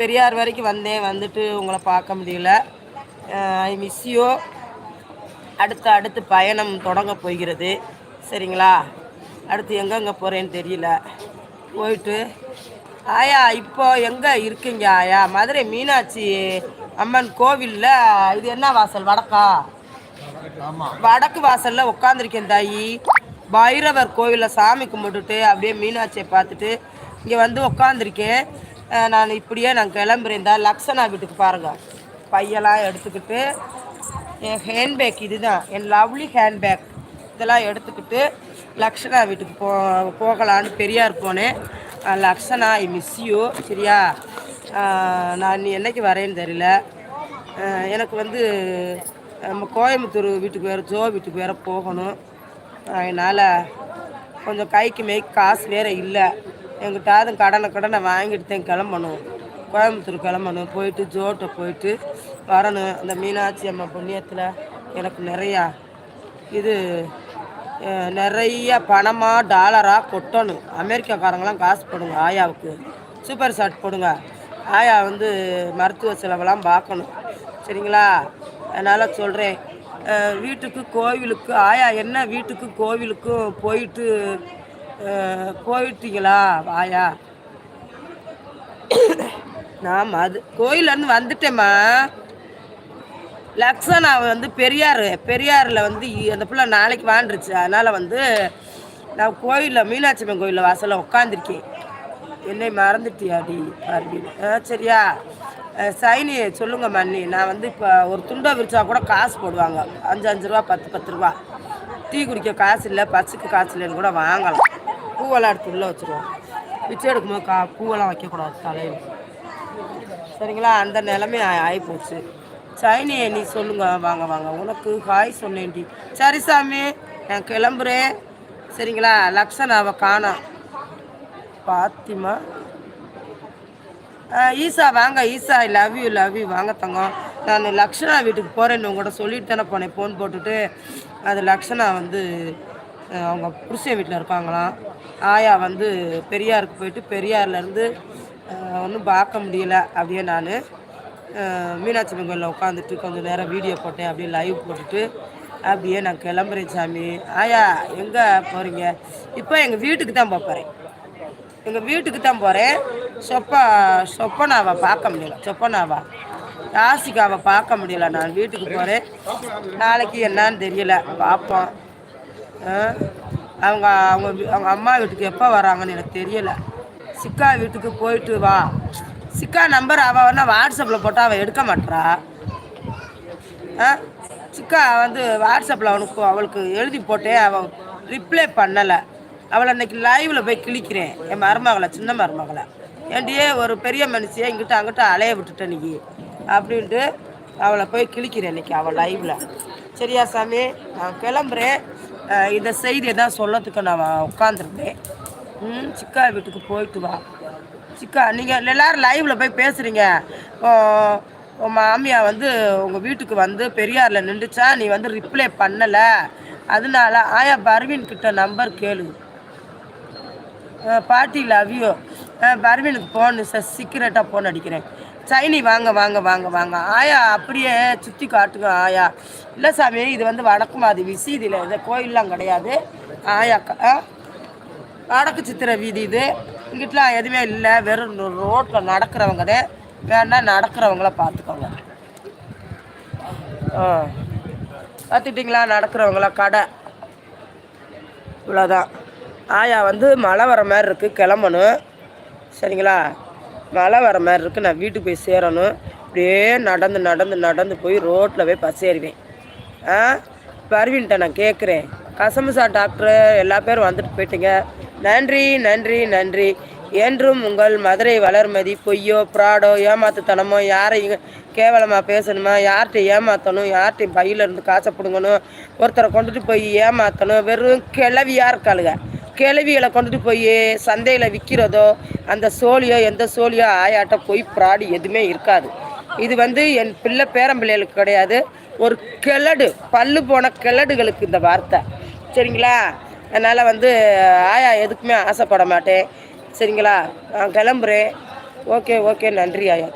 பெரியார் வரைக்கும் வந்தேன் வந்துட்டு உங்களை பார்க்க முடியல. ஐ மிஸ் யூ அடுத்து அடுத்து பயணம் தொடங்க போகிறது. சரிங்களா? அடுத்து எங்கெங்கே போகிறேன்னு தெரியல. போயிட்டு ஆயா இப்போ எங்கே இருக்கீங்க ஆயா? மதுரை மீனாட்சி அம்மன் கோவிலில் இது என்ன வாசல்? வடக்கா? வடக்கு வாசலில் உட்காந்துருக்கேன் தாயி. பைரவர் கோவிலில் சாமி கும்பிட்டுட்டு அப்படியே மீனாட்சியை பார்த்துட்டு இங்கே வந்து உட்காந்துருக்கேன் நான் இப்படியே நான் கிளம்புறேன் இந்த லக்ஷனா வீட்டுக்கு பாருங்கள் பையெல்லாம் எடுத்துக்கிட்டு என் ஹேண்ட்பேக் இதுதான். என் லவ்லி ஹேண்ட்பேக் இதெல்லாம் எடுத்துக்கிட்டு லக்ஷனா வீட்டுக்கு போ போகலான்னு பெரியார் போனேன். லக்ஷனா ஐ மிஸ் யூ சரியா? நான் என்றைக்கு வரேன்னு தெரியல. எனக்கு வந்து நம்ம கோயம்புத்தூர் வீட்டுக்கு வேறு ஜோ வீட்டுக்கு வேறு போகணும். அதனால் கொஞ்சம் கைக்கு மேய்க்கு காசு வேறு இல்லை. எங்கிட்டாவது கடனை கடனை வாங்கிட்டு தான் கிளம்பணும். கோயம்புத்தூர் கிளம்பணும். போயிட்டு ஜோட்டை போயிட்டு வரணும். அந்த மீனாட்சி அம்மா புண்ணியத்தில் எனக்கு நிறையா இது நிறைய பணமாக டாலராக கொட்டணும். அமெரிக்காக்காரங்களாம் காசு போடுங்க ஆயாவுக்கு. சூப்பர் ஷாட் போடுங்க. ஆயா வந்து மருத்துவ செலவெல்லாம் பார்க்கணும். சரிங்களா? அதனால் சொல்கிறேன் வீட்டுக்கு கோவிலுக்கு ஆயா என்ன வீட்டுக்கு கோவிலுக்கும் போயிட்டு போயிட்டீங்களா? வாயா. நான் அது கோயிலேருந்து வந்துட்டேம்மா. லக்ஷனா வந்து பெரியார் பெரியாரில் வந்து அந்த பிள்ளை நாளைக்கு வாழ்ந்துருச்சு. அதனால் வந்து நான் கோயிலில் மீனாட்சி அம்மன் கோயிலில் வாசலில் உட்காந்துருக்கேன் என்னை மறந்துட்டியாடி அப்படின்னு. ஆ சரியா. சைனி சொல்லுங்க மண்ணி நான் வந்து இப்போ ஒரு துண்டை விரிச்சா கூட காசு போடுவாங்க. அஞ்சு அஞ்சு ரூபா பத்து பத்து ரூபா. டீ குடிக்க காசு இல்லை பச்சுக்கு காசு இல்லைன்னு கூட வாங்கலாம். பூவெல்லாம் எடுத்து உள்ளே வச்சுருவோம். பிச்சை எடுக்கும்போது கா பூவெல்லாம் வைக்கக்கூடாது தலையில். சரிங்களா? அந்த நிலமே ஆகிப்போச்சு சைனி நீ சொல்லுங்க வாங்க வாங்க. உனக்கு ஹாய் சொன்னேன்டி. சரி சாமி நான் கிளம்புறேன். சரிங்களா? லக்ஷனாவை காணோம். பாத்திமா. ஈசா வாங்க Isa love you love you வாங்க தங்கம். நான் லக்ஷனா வீட்டுக்கு போகிறேன்னு உங்கள்கிட்ட சொல்லிட்டு தானே போனேன். ஃபோன் போட்டுட்டு. அது லக்ஷனா வந்து அவங்க புருஷன் வீட்டில் இருக்காங்களாம் ஆயா வந்து பெரியாருக்கு போயிட்டு பெரியார்லேருந்து ஒன்றும் பார்க்க முடியல அப்படியே நான் மீனாட்சி கோயிலில் உட்காந்துட்டு கொஞ்சம் நேரம் வீடியோ போட்டேன் அப்படியே லைவ் போட்டுட்டு அப்படியே நான் கிளம்புறேன் சாமி. ஆயா எங்கே போகிறீங்க இப்போ எங்கள் வீட்டுக்கு தான் போகிறேன் எங்கள் வீட்டுக்கு தான் போகிறேன் சொப்பா சொப்பனாவை பார்க்க முடியல. சொப்பனாவா? ராசிக்காவை பார்க்க முடியல. நான் வீட்டுக்கு போகிறேன் நாளைக்கு என்னான்னு தெரியல. பார்ப்போம். அவங்க அவங்க அவங்க அம்மா வீட்டுக்கு எப்போ வராங்கன்னு எனக்கு தெரியலை. சிக்கா வீட்டுக்கு போயிட்டு வா. சிக்கா நம்பர் அவள் வேணா வாட்ஸ்அப்பில் போட்டால் அவள் எடுக்க மாட்டா ஆ? சிக்கா வந்து வாட்ஸ்அப்பில் அவனுக்கு அவளுக்கு எழுதி போட்டேன் அவள் ரிப்ளை பண்ணலை. அவளை அன்னைக்கு லைவில் போய் கிழிக்கிறேன். என் மருமகளை சின்ன மருமகளை. ஏண்டியே ஒரு பெரிய மனுஷியை இங்கிட்ட அங்கிட்ட அலைய விட்டுட்டேன் நீ. அப்படின்ட்டு அவளை போய் கிழிக்கிறேன் இன்னைக்கு அவள் லைவில் சரியா சாமி? நான் கிளம்புறேன். இந்த செய்தியை தான் சொல்லத்துக்கு நான் உட்காந்துருந்தேன் ம் சிக்கா வீட்டுக்கு போயிட்டு வா. சிக்கா நீங்கள் எல்லோரும் லைவில் போய் பேசுகிறீங்க உன் மாமியா வந்து உங்கள் வீட்டுக்கு வந்து பெரியாரில் நின்றுச்சா நீ வந்து ரிப்ளை பண்ணலை. அதனால ஆயா பர்வீன் கிட்ட நம்பர் கேளு. பாட்டி லவ்யூ பர்வீனுக்கு ஃபோன் சார் சீக்கிரட்டாக ஃபோன் அடிக்கிறேன். சைனி வாங்க வாங்க வாங்க வாங்க. ஆயா அப்படியே சுற்றி காட்டுங்க ஆயா. இல்லை சாமி இது வந்து வடக்கு மாதிரி விசீதியில் இது கோயிலெலாம் கிடையாது. ஆயா வடக்கு சித்திரை வீதி இது. இங்கிட்டலாம் எதுவுமே இல்லை. வெறும் ரோட்டில் நடக்கிறவங்க தான். வேணா நடக்கிறவங்கள பார்த்துக்கோங்க. ஆ. பார்த்துக்கிட்டிங்களா? நடக்கிறவங்கள கடை. இவ்வளோதான் ஆயா வந்து மழை வர மாதிரி இருக்குது கிளம்பணும். சரிங்களா? மழை வர மாதிரி இருக்குது நான் வீட்டுக்கு போய் சேரணும். அப்படியே நடந்து நடந்து நடந்து போய் ரோட்டில் போய் பஸ் ஏறிவேன் ஆ? பர்வீன்ட்ட நான் கேட்குறேன் கசமசா டாக்டரு எல்லா பேரும் வந்துட்டு போயிட்டுங்க. நன்றி நன்றி நன்றி. என்றும் உங்கள் மதுரை வளர்மதி பொய்யோ ப்ராடோ ஏமாத்துத்தனமோ யாரையும் கேவலமாக பேசணுமா? யார்கிட்ட ஏமாற்றணும் யார்கிட்டையும் பையில இருந்து காசை பிடுங்கணும்? ஒருத்தரை கொண்டுட்டு போய் ஏமாற்றணும் வெறும் கிளவியாக இருக்காளுங்க. கிளவிகளை கொண்டுட்டு போய் சந்தையில் விற்கிறதோ அந்த சோழியோ எந்த சோழியோ ஆயாட்டம் போய் ப்ராடு எதுவுமே இருக்காது. இது வந்து என் பிள்ளை பேரம்பிள்ளைகளுக்கு கிடையாது. ஒரு கிளடு பல்லு போன கிளடுகளுக்கு இந்த வார்த்தை. சரிங்களா? அதனால் வந்து ஆயா எதுக்குமே ஆசைப்பட மாட்டேன். சரிங்களா? நான் கிளம்புறேன். Okay okay. நன்றி ஆயா.